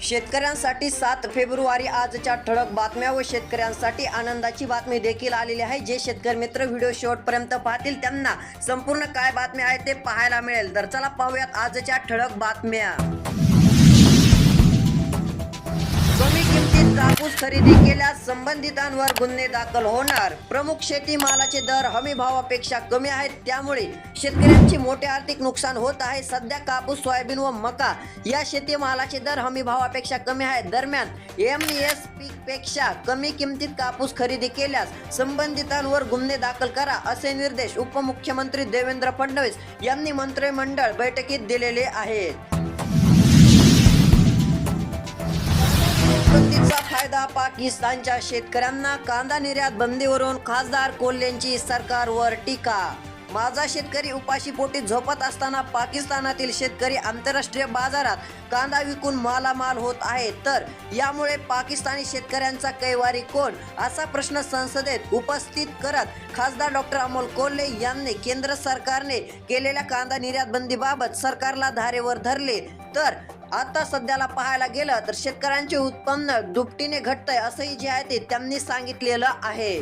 शेतकऱ्यांसाठी सात फेब्रुवारी आजच्या ठळक बातम्या व शेतकऱ्यांसाठी आनंदाची बातमी देखील आलेली आहे. जे शेतकरी मित्र व्हिडिओ शेवटपर्यंत पाहतील त्यांना संपूर्ण काय बातम्या आहेत ते पाहायला मिळेल. तर चला पाहूयात आजच्या ठळक बातम्या. कमी कापूस खरेदी केल्यास संबंधितांवर गुन्हे दाखल होणार. प्रमुख शेती मालाचे दर हमी भावापेक्षा कमी आहेत. त्यामुळे शेतकऱ्यांचे मोठे आर्थिक नुकसान होत आहे. सध्या कापूस सोयाबीन व मका या शेती मालाचे दर हमी भावापेक्षा कमी आहेत. दरम्यान एम एस पी पेक्षा कमी किमतीत कापूस खरेदी केल्यास संबंधितांवर गुन्हे दाखल करा असे निर्देश उपमुख्यमंत्री देवेंद्र फडणवीस यांनी मंत्रिमंडळ बैठकीत दिलेले आहेत. बंदीचा फायदा पाकिस्तानच्या शेतकऱ्यांना कांदा निर्यात बंदीवरून खासदार कोल्हेंची सरकारवर टीका माझा शेतकरी उपाशी पोटी झोपत असताना पाकिस्तानातील शेतकरी आंतरराष्ट्रीय बाजारात कांदा विकून मालामाल होत आहे. तर यामुळे पाकिस्तानी शेतकऱ्यांचा कैवारी कोण? असा प्रश्न संसदेत उपस्थित करत खासदार डॉक्टर अमोल कोल्हे यांनी केंद्र सरकारने केलेल्या कांदा निर्यात बंदीबाबत सरकारला धारेवर धरले. तर आता सध्याला पाहायला गेलं तर शेतकऱ्यांचे उत्पन्न दुपटीने घटतंय असंही जे आहे ते त्यांनी सांगितलेलं आहे.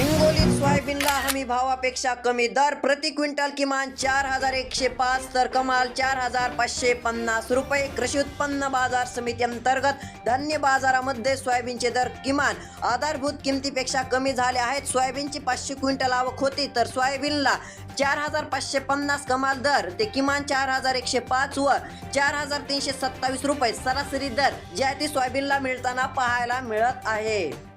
हिंगोलीत सोयाबीनला हमी भावापेक्षा कमी दर प्रति क्विंटल किमान चार हजार एकशे पाच तर कमाल चार हजार पाचशे पन्नास रुपये. कृषी उत्पन्न बाजार समिती अंतर्गत धान्य बाजारामध्ये सोयाबीनचे दर किमान आधारभूत किमतीपेक्षा कमी झाले आहेत. सोयाबीनची पाचशे क्विंटल आवक होती तर सोयाबीनला चार हजार पाचशे पन्नास कमाल दर ते किमान चार हजार एकशे पाच व चार हजार तीनशे सत्तावीस रुपये सरासरी दर जे ती सोयाबीनला मिळताना पाहायला मिळत आहे.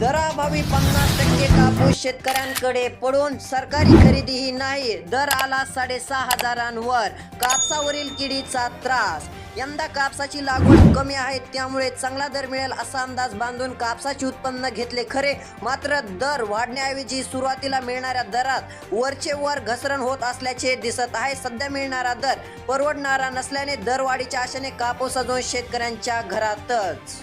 दराभावी पन्नास टक्के कापूस शेतकऱ्यांकडे पडून सरकारी खरेदीही नाही. दर आला साडेसहा हजारांवर. कापसावरील किडीचा त्रास. यंदा कापसाची लागवड कमी आहे त्यामुळे चांगला दर मिळेल असा अंदाज बांधून कापसाचे उत्पन्न घेतले खरे. मात्र दर वाढण्याऐवजी सुरुवातीला मिळणाऱ्या दरात वरचे वर घसरण होत असल्याचे दिसत आहे. सध्या मिळणारा दर परवडणारा नसल्याने दरवाढीच्या आशेने कापूस अजून शेतकऱ्यांच्या घरातच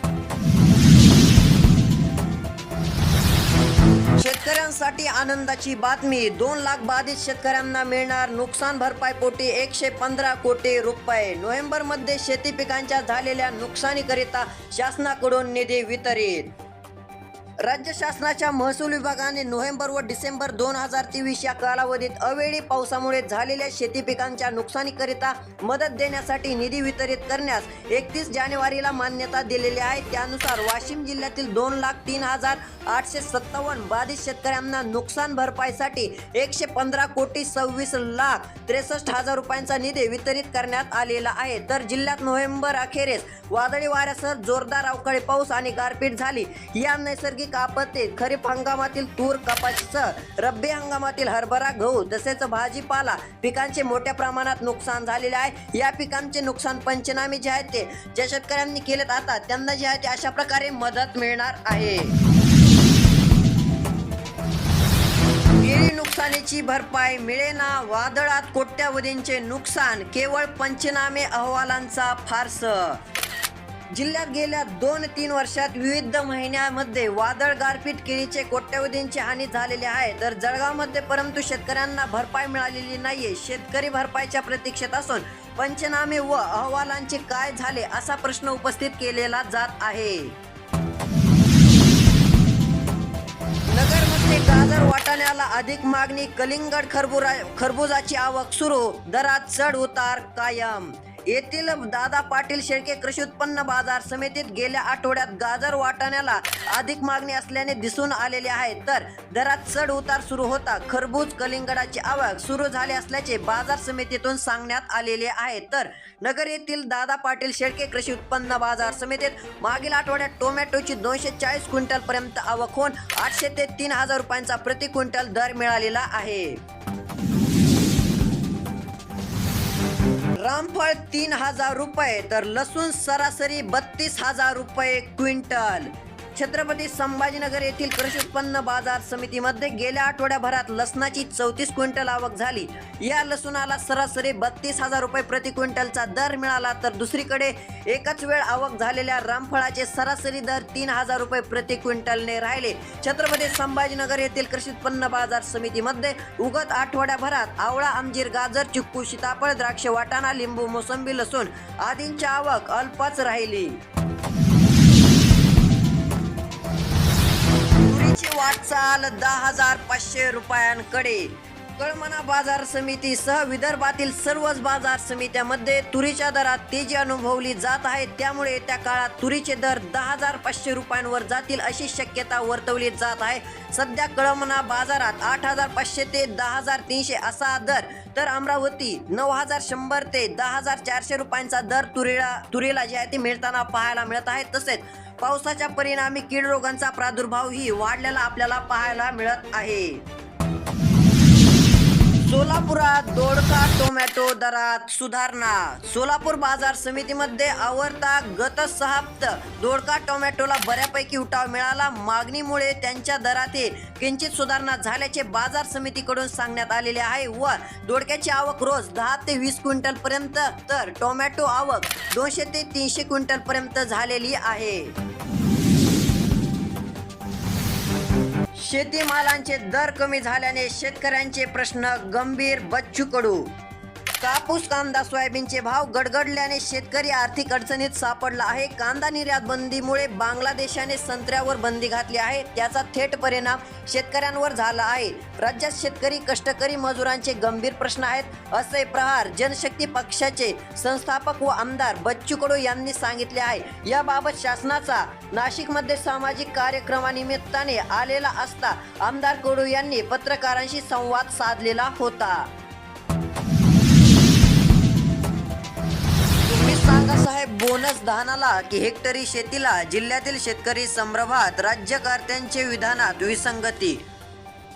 शेतकऱ्यांसाठी आनंदाची बातमी. दोन लाख बाधित शेतकऱ्यांना मिळणार नुकसान भरपाई पोटी एकशे पंधरा कोटी रुपये. नोव्हेंबरमध्ये शेती पिकांच्या झालेल्या नुकसानीकरिता शासनाकडून निधी वितरित. राज्य शासनाच्या महसूल विभागाने नोव्हेंबर व डिसेंबर दोन हजार तेवीस या कालावधीत अवेळी पावसामुळे झालेल्या शेती पिकांच्या नुकसानीकरिता मदत देण्यासाठी निधी वितरित करण्यास एकतीस जानेवारीला मान्यता दिलेली आहे. त्यानुसार वाशिम जिल्ह्यातील दोन लाख तीन हजार आठशे सत्तावन्न बाधित शेतकऱ्यांना नुकसान भरपाईसाठी एकशे पंधरा कोटी सव्वीस लाख त्रेसष्ट हजार रुपयांचा निधी वितरित करण्यात आलेला आहे. तर जिल्ह्यात नोव्हेंबर अखेरीस वादळी वाऱ्यासह जोरदार अवकाळी पाऊस आणि गारपीट झाली. या नैसर्गिक आपत्तीत खरीप हंगामातील तूर कपाशीसह रब्बी हंगामातील हरभरा गहू तसेच भाजीपाला पिकांचे मोठ्या प्रमाणात नुकसान झालेले आहे या पिकांचे नुकसान पंचनामे जे आहेत ते ज्या शेतकऱ्यांनी केलेत आता त्यांना जे आहे ते अशा प्रकारे मदत मिळणार आहे. केळी नुकसानीची भरपाई मिळेना वादळात कोट्यावधींचे नुकसान केवळ पंचनामे अहवालांचा फारस. जिल्ह्यात गेल्या दोन तीन वर्षात विविध महिन्यामध्ये वादळ गारपीट केळीचे कोट्यवधींची हानी झालेली आहे. तर जळगावमध्ये परंतु शेतकऱ्यांना भरपाई मिळालेली नाहीये. शेतकरी भरपाईच्या प्रतीक्षेत असून पंचनामे व अहवालांचे काय झाले असा प्रश्न उपस्थित केलेला जात आहे. नगरमध्ये गाजर वाटाण्याला अधिक मागणी कलिंगड खरबुरा खरबुजाची आवक सुरू दरात चढ उतार कायम. येथील दादा पाटील शेळके कृषी उत्पन्न बाजार समितीत गेल्या आठवड्यात गाजर वाटाण्याला अधिक मागणी असल्याने दिसून आलेले आहे. तर दरात चढ उतार सुरू होता. खरबूज कलिंगडाची आवक सुरू झाली असल्याचे बाजार समितीतून सांगण्यात आलेले आहे. तर नगर येथील दादा पाटील शेळके कृषी उत्पन्न बाजार समितीत मागील आठवड्यात टोमॅटोची दोनशे चाळीस क्विंटल पर्यंत आवक होऊन आठशे ते तीन हजार रुपयांचा प्रति क्विंटल दर मिळालेला आहे. रामफळ तीन हजार रुपये तर लसूण सरासरी बत्तीस हजार रुपये क्विंटल. छत्रपती संभाजीनगर येथील कृषी उत्पन्न बाजार समितीमध्ये गेल्या आठवड्याभरात लसणाची चौतीस क्विंटल आवक झाली. या लसूणाला सरासरी बत्तीस हजार रुपये प्रति क्विंटलचा दर मिळाला तर दुसरीकडे एकच वेळ आवक झालेल्या रामफळाचे सरासरी दर तीन हजार रुपये प्रति क्विंटलने राहिले. छत्रपती संभाजीनगर येथील कृषी उत्पन्न बाजार समितीमध्ये उगत आठवड्याभरात आवळा अंजीर गाजर चिक्कू सीताफळ द्राक्ष वाटाणा लिंबू मोसंबी लसूण आदींची आवक अल्पच राहिली. तुरीची वाटचाल दहा हजार पाचशे रुपयांकडे. कळमना बाजार समितीसह विदर्भातील सर्वच बाजार समित्यामध्ये तुरीच्या दरात तेजी अनुभवली जात आहे. त्यामुळे त्या काळात तुरीचे दर दहा हजार पाचशे रुपयांवर जातील अशी शक्यता वर्तवली जात आहे. सध्या कळमना बाजारात आठ हजार पाचशे ते दहा हजार तीनशे असा दर तर अमरावती नऊ हजार शंभर ते दहा हजार चारशे रुपयांचा दर तुरीला तुरीला जे आहे ते मिळताना पाहायला मिळत आहे. तसेच पावसाच्या परिणामी कीड रोगांचा प्रादुर्भावही वाढलेला आपल्याला पाहायला मिळत आहे. सोलापुरात दोडका टोमॅटो दरात सुधारणा. सोलापूर बाजार समितीमध्ये आवरता गत सहाप्त दोडका टोमॅटोला बऱ्यापैकी उठाव मिळाला. मागणीमुळे त्यांच्या दरातील किंचित सुधारणा झाल्याचे बाजार समितीकडून सांगण्यात आलेले आहे. व दोडक्याची आवक रोज दहा ते वीस क्विंटल पर्यंत तर टोमॅटो आवक दोनशे ते तीनशे क्विंटल पर्यंत झालेली आहे. शेतीमालांचे दर कमी झाल्याने शेतकऱ्यांचे प्रश्न गंभीर बच्चू कडू कापूस कांदा सोयाबीनचे भाव गडगडल्याने शेतकरी आर्थिक अडचणीत सापडला आहे. कांदा निर्यात बंदीमुळे बांगलादेशाने संत्र्यावर बंदी घातली आहे. त्याचा थेट परिणाम शेतकऱ्यांवर झाला आहे. राज्यात शेतकरी कष्टकरी मजुरांचे गंभीर प्रश्न आहेत. असे प्रहार जनशक्ती पक्षाचे संस्थापक व आमदार बच्चू कडू यांनी सांगितले आहे. याबाबत शासनाचा नाशिकमध्ये सामाजिक कार्यक्रमानिमित्ताने आलेला असता आमदार कडू यांनी पत्रकारांशी संवाद साधलेला होता. साहेब बोनस धानाला की हेक्टरी शेतीला जिल्ह्यातील शेतकरी संभ्रमात राज्यकर्त्यांचे विधानात विसंगती.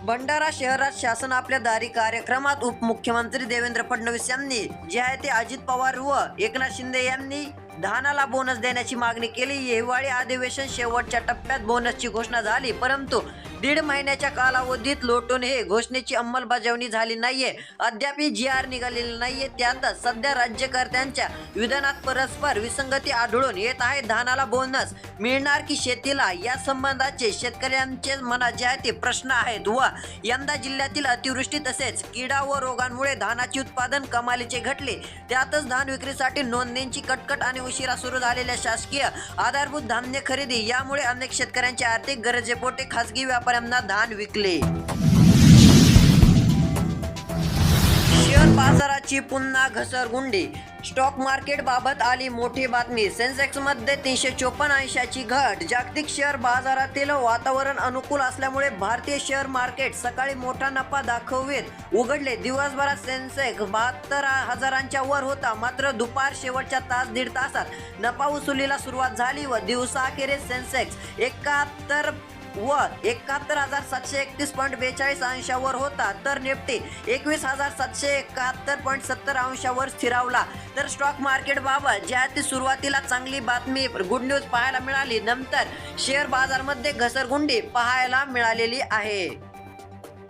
भंडारा शहरात शासन आपल्या दारी कार्यक्रमात उपमुख्यमंत्री देवेंद्र फडणवीस यांनी जे आहे ते अजित पवार व एकनाथ शिंदे यांनी धानाला बोनस देण्याची मागणी केली. हिवाळी अधिवेशन शेवटच्या टप्प्यात बोनसची घोषणा झाली. परंतु दीड महिन्याच्या कालावधीत लोटून हे घोषणेची अंमलबजावणी झाली नाहीये. अद्याप जी आर निघालेली नाहीये. त्यातच सध्या राज्यकर्त्यांच्या विधानात परस्पर विसंगती आढळून येत आहे. धानाला बोनस मिळणार की शेतीला? या संबंधाचे शेतकऱ्यांचे मनात जे आहे ते प्रश्न आहेत व यंदा जिल्ह्यातील अतिवृष्टी तसेच किडा व रोगांमुळे धानाचे उत्पादन कमालीचे घटले. त्यातच धान विक्रीसाठी नोंदणीची कटकट आणि उशिरा सुरू झालेल्या शासकीय आधारभूत धान्य खरेदी यामुळे अनेक शेतकऱ्यांचे आर्थिक गरजेपोटे खासगी व्यापाऱ्यांना धान विकले. शेअर बाजाराची पुन्हा घसरगुंडी. स्टॉक मार्केट बाबत आली मोठी बातमी. सेन्सेक्समध्ये तीनशे चोपन्न अंशाची घट. जागतिक शेअर बाजारातील वातावरण अनुकूल असल्यामुळे भारतीय शेअर मार्केट सकाळी मोठा नफा दाखवित उघडले. दिवसभरात सेन्सेक्स बहात्तर हजारांच्या वर होता. मात्र दुपार शेवटच्या तास दीड तासात नफा वसुलीला सुरुवात झाली व दिवसाअखेरीस सेन्सेक्स एकाहत्तर व एकाहत्तर हजार सातशे एकतीस पॉईंट बेचाळीस अंशावर होता. तर निफ्टी एकवीस हजार सातशे एकाहत्तर पॉईंट सत्तर अंशावर स्थिरावला. तर स्टॉक मार्केट बाबत ज्या ती सुरुवातीला चांगली बातमी गुड न्यूज पाहायला मिळाली नंतर शेअर बाजारमध्ये घसरगुंडी पाहायला मिळालेली आहे.